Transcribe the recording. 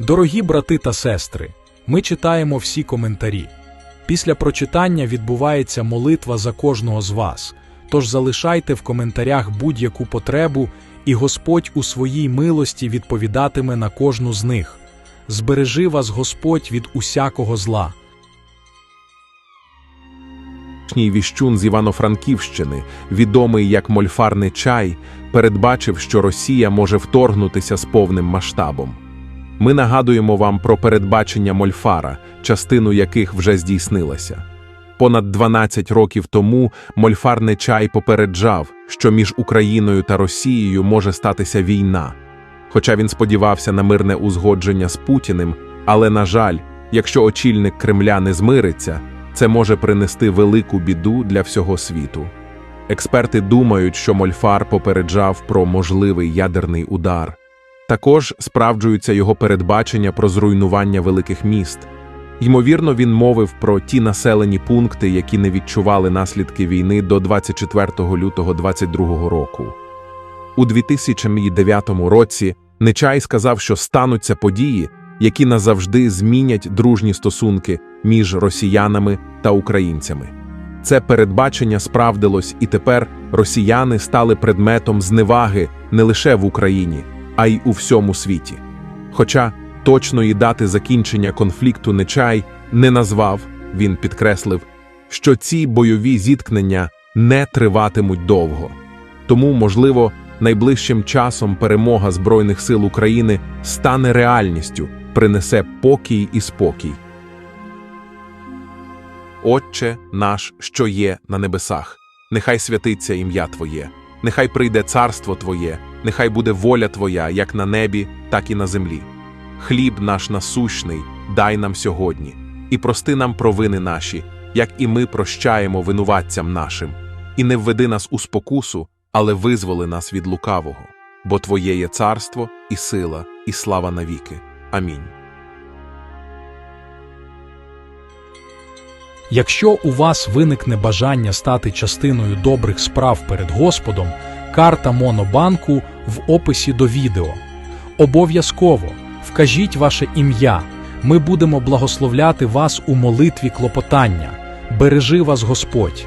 Дорогі брати та сестри, ми читаємо всі коментарі. Після прочитання відбувається молитва за кожного з вас. Тож залишайте в коментарях будь-яку потребу, і Господь у своїй милості відповідатиме на кожну з них. Збережи вас Господь від усякого зла. Віщун з Івано-Франківщини, відомий як мольфарний чай, передбачив, що Росія може вторгнутися з повним масштабом. Ми нагадуємо вам про передбачення мольфара, частину яких вже здійснилася. Понад 12 років тому мольфарний чай попереджав, що між Україною та Росією може статися війна. Хоча він сподівався на мирне узгодження з Путіним, але, на жаль, якщо очільник Кремля не змириться, це може принести велику біду для всього світу. Експерти думають, що Мольфар попереджав про можливий ядерний удар. Також справджуються його передбачення про зруйнування великих міст. Ймовірно, він мовив про ті населені пункти, які не відчували наслідки війни до 24 лютого 22 року. У 2009 році Нечай сказав, що стануться події, які назавжди змінять дружні стосунки між росіянами та українцями. Це передбачення справдилось, і тепер росіяни стали предметом зневаги не лише в Україні, а й у всьому світі. Хоча точної дати закінчення конфлікту Нечай не назвав, він підкреслив, що ці бойові зіткнення не триватимуть довго. Тому, можливо, найближчим часом перемога Збройних сил України стане реальністю, принесе покій і спокій. Отче наш, що є на небесах, нехай святиться ім'я Твоє, нехай прийде царство Твоє, нехай буде воля Твоя, як на небі, так і на землі. Хліб наш насущний дай нам сьогодні, і прости нам провини наші, як і ми прощаємо винуватцям нашим, і не введи нас у спокусу, але визволи нас від лукавого, бо Твоє є царство, і сила, і слава навіки. Амінь. Якщо у вас виникне бажання стати частиною добрих справ перед Господом, карта Монобанку в описі до відео. Обов'язково вкажіть ваше ім'я. Ми будемо благословляти вас у молитві клопотання. Бережи вас Господь!